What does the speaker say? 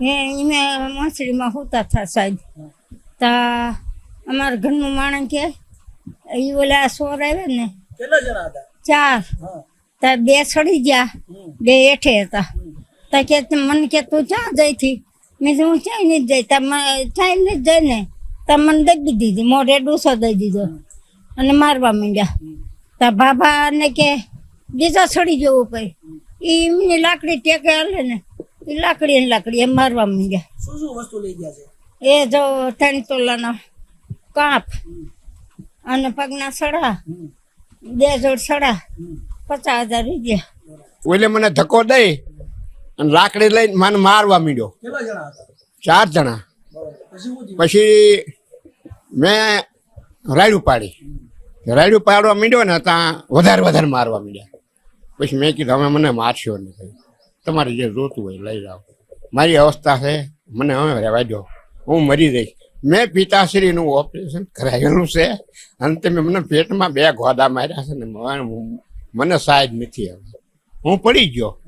એ એને મોસડીમાં હોતા હતા સાહેબ. તા અમારા ઘરનું માણસ કે એ ઓલા સોર આવે ને ચાર. તા બે સડી ગયા બે હેઠે હતા. તા કે મને કે તું ક્યાં જઈ થી મેં હું ક્યાંય નહીં જઈ તા ક્યાંય નહીં જઈ ને તા મને દબી દીધી મોઢે ડૂસો દઈ દીધો અને મારવા માંડ્યા. તા બાબા ને કે બીજા સડી જવું ઈ એમની લાકડી ટેકે હાલે ને એ લાકડી ને લાકડી એમ મારવા માંડ્યા. શું શું વસ્તુ લઈ ગયા છે? એ જો ત્રણ તોલાનો કાપ અને પગના સડા બે જોડ સડા પચાસ હજાર રૂપિયા. ઓલે મને ધક્કો દઈ અને લાકડી લઈને મને મારવા માંડ્યો. કેટલા જણા હતા? ચાર જણા. પછી પછી મેં રાયડું પાડી. રાયડું પાડવા માંડ્યો ને ત્યાં વધારે વધારે મારવા માંડ્યા. પછી મેં કીધું હવે મને મારશો નહીં. તમારે જે જોતું હોય લઈ જાઓ. મારી અવસ્થા છે, મને હવે રહેવા દો હું મરી જઈશ. મેં પિતાશ્રીનું ઓપરેશન કરાવેલું છે, અને તમે મને પેટમાં બે ગોદા માર્યા છે ને, મને- સાહેબ નથી હવે હું પડી ગયો.